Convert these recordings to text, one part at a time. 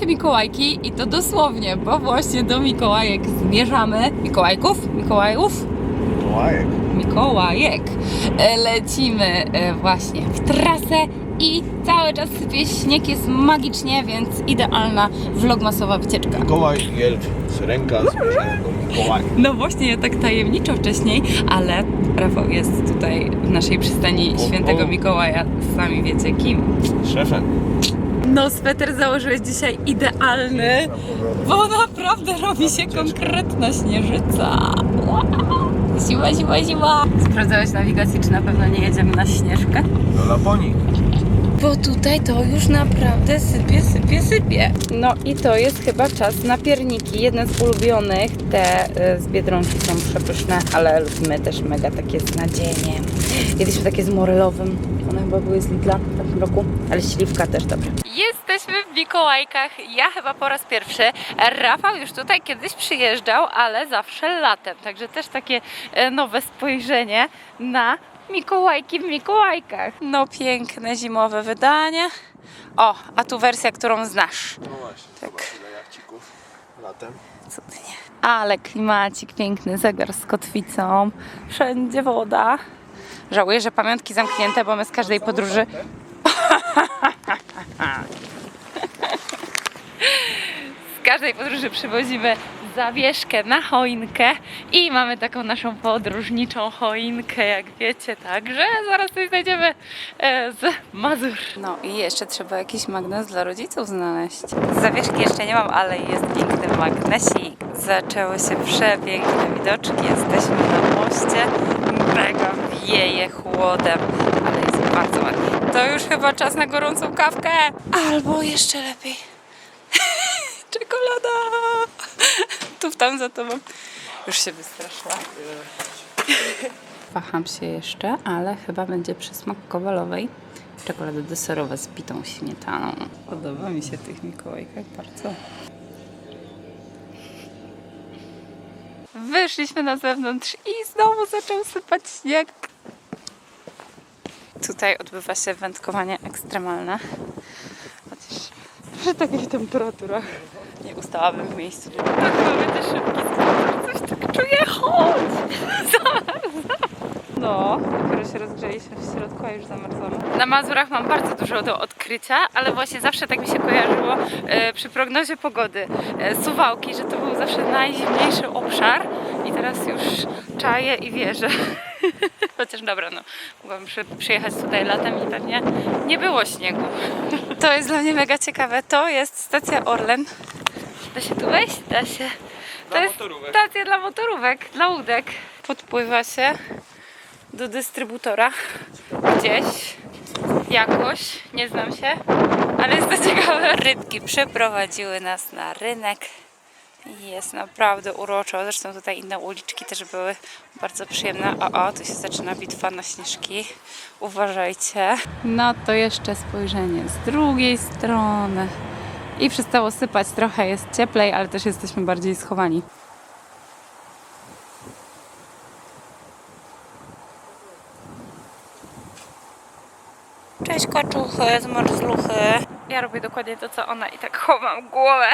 się Mikołajki i to dosłownie, bo właśnie do Mikołajek zmierzamy. Mikołajków? Mikołajów? Mikołajek. Mikołajek. E, Lecimy e, właśnie w trasę i cały czas sypie śnieg, jest magicznie, więc idealna vlogmasowa wycieczka. Mikołaj elf. Syrenka zmierzają do Mikołaja. No właśnie, ja tak tajemniczo wcześniej, ale Rafał jest tutaj w naszej przystani świętego. Mikołaja. Sami wiecie kim. Szefem. No, sweter założyłeś dzisiaj idealny, bo naprawdę robi się konkretna śnieżyca. Wow. Siła, siła, siła. Sprawdzałeś nawigację, czy na pewno nie jedziemy na śnieżkę? Do Laponii. Bo tutaj to już naprawdę sypie, sypie, sypie. No i to jest chyba czas na pierniki. Jedne z ulubionych. Te y, z Biedronki są przepyszne, ale lubimy też mega takie z nadzieniem. Jedliśmy takie z morelowym. One chyba były z Lidla tym roku, ale śliwka też dobra. Jesteśmy w Mikołajkach. Ja chyba po raz pierwszy. Rafał już tutaj kiedyś przyjeżdżał, ale zawsze latem. Także też takie e, nowe spojrzenie na Mikołajki w Mikołajkach. No piękne zimowe wydanie. O, a tu wersja, którą znasz. No właśnie. Tak. Jachcików latem. Cudnie. Ale klimacik piękny, zegar z kotwicą, wszędzie woda. Żałuję, że pamiątki zamknięte, bo my z każdej podróży z każdej podróży przywozimy zawieszkę na choinkę i mamy taką naszą podróżniczą choinkę, jak wiecie, także zaraz coś znajdziemy e, z Mazur. No i jeszcze trzeba jakiś magnes dla rodziców znaleźć. Zawieszki jeszcze nie mam, ale jest piękny magnesik. Zaczęły się przepiękne widoczki, jesteśmy na moście, mega wieje chłodem, ale jest bardzo ładnie. To już chyba czas na gorącą kawkę, albo jeszcze lepiej czekolada! Tu tam za tobą. Już się wystraszyła. Waham się jeszcze, ale chyba będzie przysmak kowalowej. Czekolada deserowa z bitą śmietaną. Podoba mi się w tych Mikołajkach bardzo. Wyszliśmy na zewnątrz i znowu zaczął sypać śnieg. Tutaj odbywa się wędkowanie ekstremalne. Chociaż przy takich temperaturach nie ustałabym w miejscu. Tak, mamy te szybki. Coś tak czuję. Chodź! No, dopiero się rozgrzeliśmy w środku, a już zamarzamy. Na Mazurach mam bardzo dużo do odkrycia, ale właśnie zawsze tak mi się kojarzyło e, przy prognozie pogody e, Suwałki, że to był zawsze najzimniejszy obszar i teraz już czaję i wierzę. Chociaż dobra, no, mogłabym przy, przyjechać tutaj latem i pewnie nie było śniegu. To jest dla mnie mega ciekawe. To jest stacja Orlen. Da się tu wejść? Da się. To Dla jest motorówek. stacja dla motorówek, dla łódek. Podpływa się do dystrybutora gdzieś, jakoś, nie znam się, ale jest to ciekawe. Rybki przeprowadziły nas na rynek. Jest naprawdę uroczo. Zresztą tutaj inne uliczki też były bardzo przyjemne. O, o, tu się zaczyna bitwa na śnieżki. Uważajcie. No to jeszcze spojrzenie z drugiej strony. I przestało sypać, trochę jest cieplej, ale też jesteśmy bardziej schowani. Cześć kaczuchy, zmarzluchy. Ja robię dokładnie to, co ona i tak chowam głowę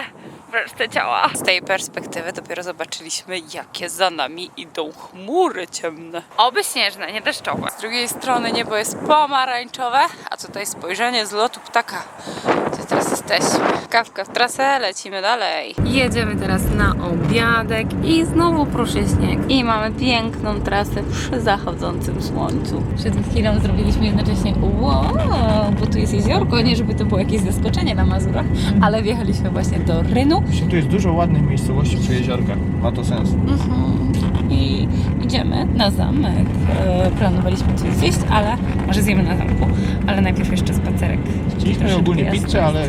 w resztę ciała. Z tej perspektywy dopiero zobaczyliśmy, jakie za nami idą chmury ciemne. Oby śnieżne, nie deszczowe. Z drugiej strony niebo jest pomarańczowe, a tutaj spojrzenie z lotu ptaka. Gdzie teraz jesteśmy? Kawka w trasę, lecimy dalej. Jedziemy teraz na obiadek i znowu pruszy śnieg. I mamy piękną trasę przy zachodzącym słońcu. Przed chwilą zrobiliśmy jednocześnie wow, bo tu jest jeziorko, nie żeby to było jakieś zaskoczenie na Mazurach, ale wjechaliśmy właśnie do Rynu Właśnie tu jest dużo ładnych miejscowości przy jeziorkach. Ma to sens. Mhm. i idziemy na zamek. E, planowaliśmy coś zjeść, ale może zjemy na zamku, ale najpierw jeszcze spacerek. Chcieliśmy ogólnie pizzę, ale,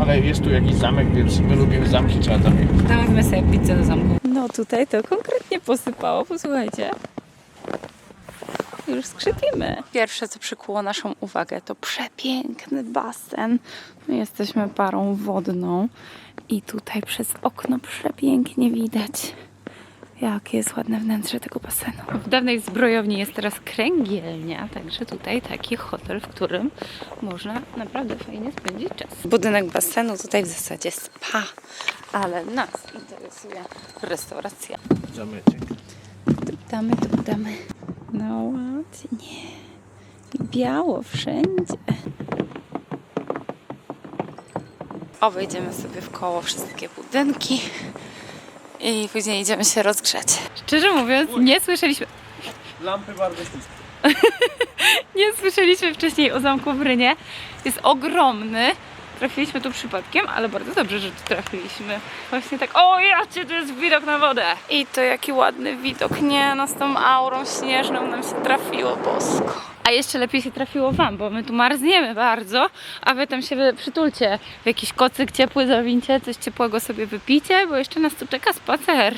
ale jest tu jakiś zamek, więc my lubimy zamki, trzeba tam jechać. Zamówimy sobie pizzę do zamku. No tutaj to konkretnie posypało, posłuchajcie. Już skrzypimy. Pierwsze, co przykuło naszą uwagę, to przepiękny basen. My jesteśmy parą wodną i tutaj przez okno przepięknie widać Jakie jest ładne wnętrze tego basenu. W dawnej zbrojowni jest teraz kręgielnia, także tutaj taki hotel, w którym można naprawdę fajnie spędzić czas. Budynek basenu tutaj w zasadzie spa, ale nas interesuje restauracja. Zamyczek. Damy, tu damy. No ładnie. I biało wszędzie. Obejdziemy sobie w koło wszystkie budynki i później idziemy się rozgrzać. Szczerze mówiąc, nie słyszeliśmy, Lampy bardzo śliskie. nie słyszeliśmy wcześniej o zamku w Rynie. Jest ogromny. Trafiliśmy tu przypadkiem, ale bardzo dobrze, że tu trafiliśmy. Właśnie tak, o jacie, tu jest widok na wodę. I to jaki ładny widok. Nie, no z tą aurą śnieżną nam się trafiło bosko. A jeszcze lepiej się trafiło wam, bo my tu marzniemy bardzo, a wy tam się przytulcie w jakiś kocyk ciepły zawincie, coś ciepłego sobie wypicie, bo jeszcze nas tu czeka spacer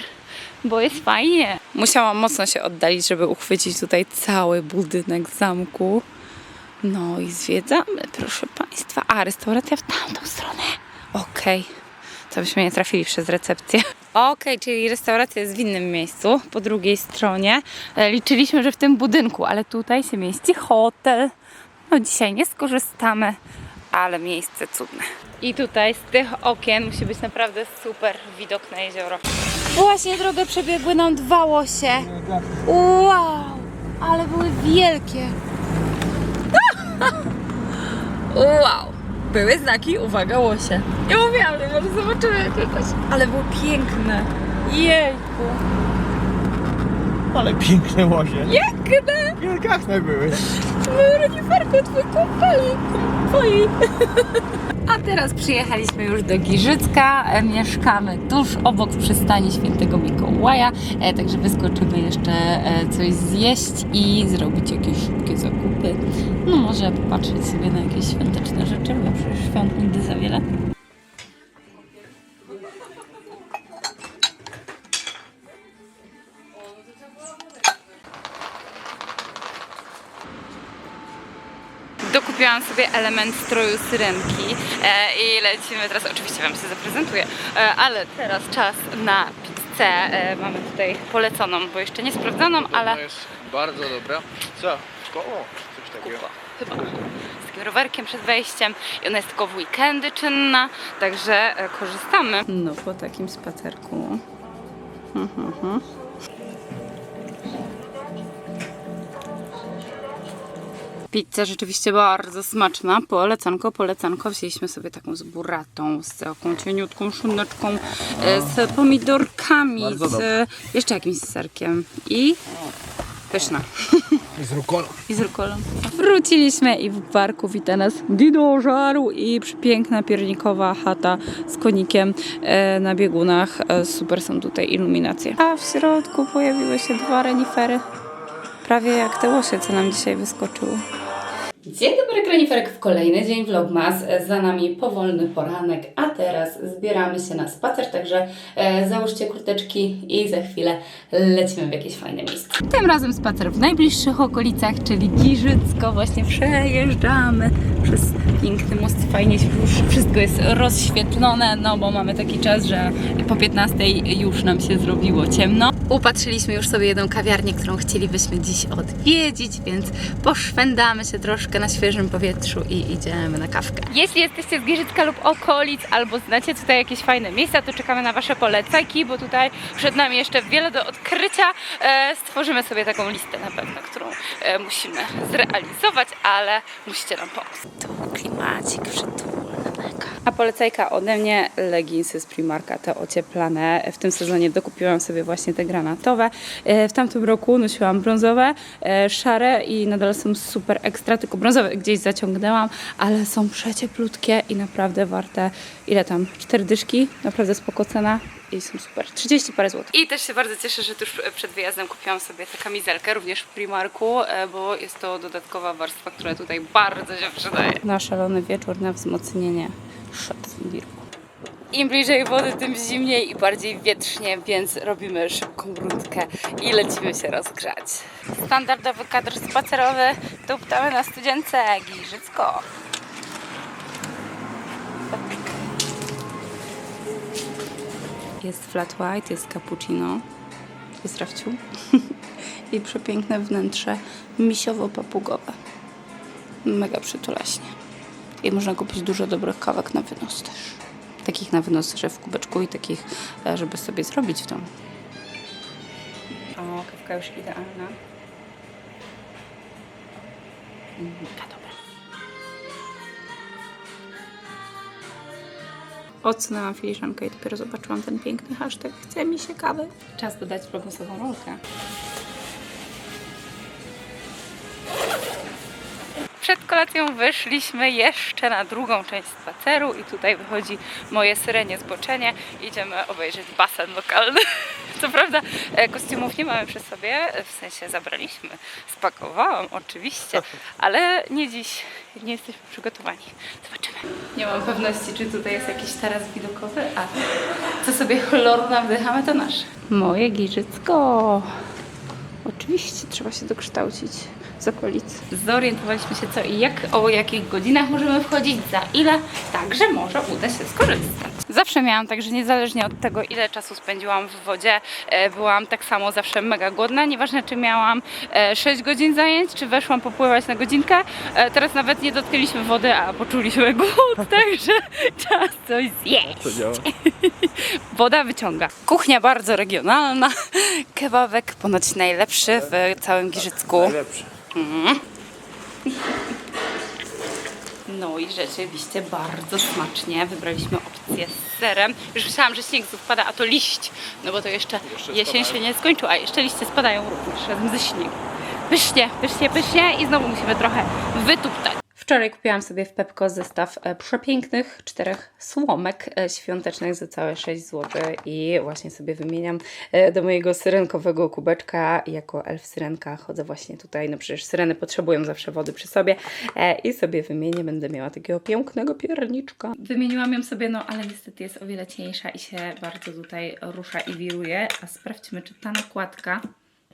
bo jest fajnie. Musiałam mocno się oddalić, żeby uchwycić tutaj cały budynek zamku. No i zwiedzamy, proszę Państwa. A, restauracja w tamtą stronę. Okej. To byśmy nie trafili przez recepcję. Okej, czyli restauracja jest w innym miejscu, po drugiej stronie. E, Liczyliśmy, że w tym budynku, ale tutaj się mieści hotel. No dzisiaj nie skorzystamy, ale miejsce cudne. I tutaj z tych okien musi być naprawdę super widok na jezioro. Właśnie drogę przebiegły nam dwa łosie. Wow, ale były wielkie. Wow, były znaki, uwaga, łosie. Nie mówiłam, że może zobaczymy jakieś, ale było piękne. Jejku, Ale piękne łosie. Piękne! Wielgachne były. Reniferko, twój kumpel, twoi. A teraz przyjechaliśmy już do Giżycka. E, Mieszkamy tuż obok przystani Świętego Mikołaja, e, także wyskoczymy jeszcze e, coś zjeść i zrobić jakieś szybkie zakupy. No może popatrzeć sobie na jakieś świąteczne rzeczy, bo przecież świąt nigdy za wiele. Dokupiłam sobie element stroju syrenki e, i lecimy teraz, oczywiście Wam się zaprezentuję, e, ale teraz czas na pizzę. E, mamy tutaj poleconą, bo jeszcze nie sprawdzoną, ale To jest bardzo dobra. Co? Koło? Coś takiego. chyba z takim rowerkiem przed wejściem i ona jest tylko w weekendy czynna, także e, korzystamy. No po takim spacerku. Mhm. Pizza rzeczywiście bardzo smaczna. Polecanko, polecanko. Wzięliśmy sobie taką z buratą, z taką cieniutką szyneczką, e, z pomidorkami, Bardzo z jeszcze jakimś serkiem. I pyszna. Z rukolą. I z rukolą. Wróciliśmy i w parku wita nas dinożaru i piękna piernikowa chata z konikiem e, na biegunach. E, super są tutaj iluminacje. A w środku pojawiły się dwa renifery. Prawie jak te łosie, co nam dzisiaj wyskoczyły. Dzień dobry, Kreniferek w kolejny dzień Vlogmas. Za nami powolny poranek, a teraz zbieramy się na spacer, także e, załóżcie kurteczki i za chwilę lecimy w jakieś fajne miejsce. Tym razem spacer w najbliższych okolicach, czyli Giżycko. Właśnie przejeżdżamy przez piękny most, fajnie się już wszystko jest rozświetlone, no bo mamy taki czas, że po 15 już nam się zrobiło ciemno. Upatrzyliśmy już sobie jedną kawiarnię, którą chcielibyśmy dziś odwiedzić, więc poszwędamy się troszkę na świeżym powietrzu i idziemy na kawkę. Jeśli jesteście z Giżycka lub okolic, albo znacie tutaj jakieś fajne miejsca, to czekamy na Wasze polecajki, bo tutaj przed nami jeszcze wiele do odkrycia. E, stworzymy sobie taką listę na pewno, którą e, musimy zrealizować, ale musicie nam pomóc. Tu klimacik przytulny. A polecajka ode mnie, leginsy z Primarka, te ocieplane. W tym sezonie dokupiłam sobie właśnie te granatowe. E, W tamtym roku nosiłam brązowe, e, szare i nadal są super ekstra, tylko brązowe gdzieś zaciągnęłam, ale są przecieplutkie i naprawdę warte, ile tam, cztery dyszki, naprawdę spoko cena i są super, 30 parę złotych. I też się bardzo cieszę, że tuż przed wyjazdem kupiłam sobie tę kamizelkę, również w Primarku, e, bo jest to dodatkowa warstwa, która tutaj bardzo się przydaje. Na szalony wieczór, na wzmocnienie Schatzwirku. Im bliżej wody, tym zimniej i bardziej wietrznie, więc robimy szybką brudkę i lecimy się rozgrzać. Standardowy kadr spacerowy, tuptamy na studience Giżycko. Jest flat white, jest cappuccino. Jest rafciu. I przepiękne wnętrze misiowo-papugowe. Mega przytulaśnie. I można kupić dużo dobrych kawek na wynos też. Takich na wynos, że w kubeczku i takich, e, żeby sobie zrobić w domu. O, kawka już idealna. Mega dobra. Odsunęłam filiżankę i dopiero zobaczyłam ten piękny hashtag Chce mi się kawy. Czas dodać prognosową rolkę. Przed kolacją wyszliśmy jeszcze na drugą część spaceru i tutaj wychodzi moje syrenie zboczenie. Idziemy obejrzeć basen lokalny. Co prawda e, kostiumów nie mamy przy sobie, w sensie zabraliśmy, spakowałam oczywiście, ale nie dziś, nie jesteśmy przygotowani. Zobaczymy. Nie mam pewności, czy tutaj jest jakiś taras widokowy, a co sobie chlorna wdychamy, to nasze. Moje giżycko. Oczywiście trzeba się dokształcić z okolicy. Zorientowaliśmy się co i jak, o jakich godzinach możemy wchodzić, za ile, także może uda się skorzystać. Zawsze miałam tak, że niezależnie od tego, ile czasu spędziłam w wodzie, e, byłam tak samo zawsze mega głodna. Nieważne, czy miałam e, 6 godzin zajęć, czy weszłam popływać na godzinkę. E, teraz nawet nie dotknęliśmy wody, a poczuliśmy głód, także czas coś zjeść. Woda wyciąga. Kuchnia bardzo regionalna. Kebabek ponoć najlepszy w całym Giżycku. Najlepszy. No i rzeczywiście bardzo smacznie. Wybraliśmy opcję z serem. Już myślałam, że śnieg spada, a to liść. No bo to jeszcze, Jeszcze jesień spadają. się nie skończyła, a jeszcze liście spadają również razem ze śniegiem. Pysznie, pysznie, pysznie i znowu musimy trochę wytuptać. Wczoraj kupiłam sobie w Pepko zestaw e, przepięknych czterech słomek e, świątecznych za całe 6 zł i właśnie sobie wymieniam e, do mojego syrenkowego kubeczka. Jako elf syrenka chodzę właśnie tutaj, no przecież syreny potrzebują zawsze wody przy sobie i sobie wymienię, będę miała takiego pięknego pierniczka. Wymieniłam ją sobie, no ale niestety jest o wiele cieńsza i się bardzo tutaj rusza i wiruje, a sprawdźmy, czy ta nakładka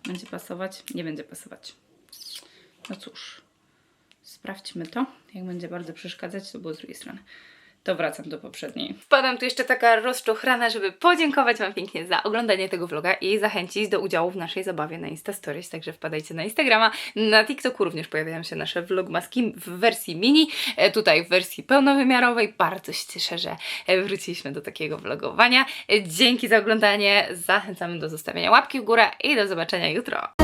będzie pasować. Nie będzie pasować. No cóż. Sprawdźmy to. Jak będzie bardzo przeszkadzać, to było z drugiej strony. To wracam do poprzedniej. Wpadam tu jeszcze taka rozczochrana, żeby podziękować Wam pięknie za oglądanie tego vloga i zachęcić do udziału w naszej zabawie na Insta Stories. Także wpadajcie na Instagrama. Na TikToku również pojawiają się nasze vlogmaski w wersji mini, e, tutaj w wersji pełnowymiarowej. Bardzo się cieszę, że e, wróciliśmy do takiego vlogowania. E, Dzięki za oglądanie. Zachęcamy do zostawienia łapki w górę i do zobaczenia jutro.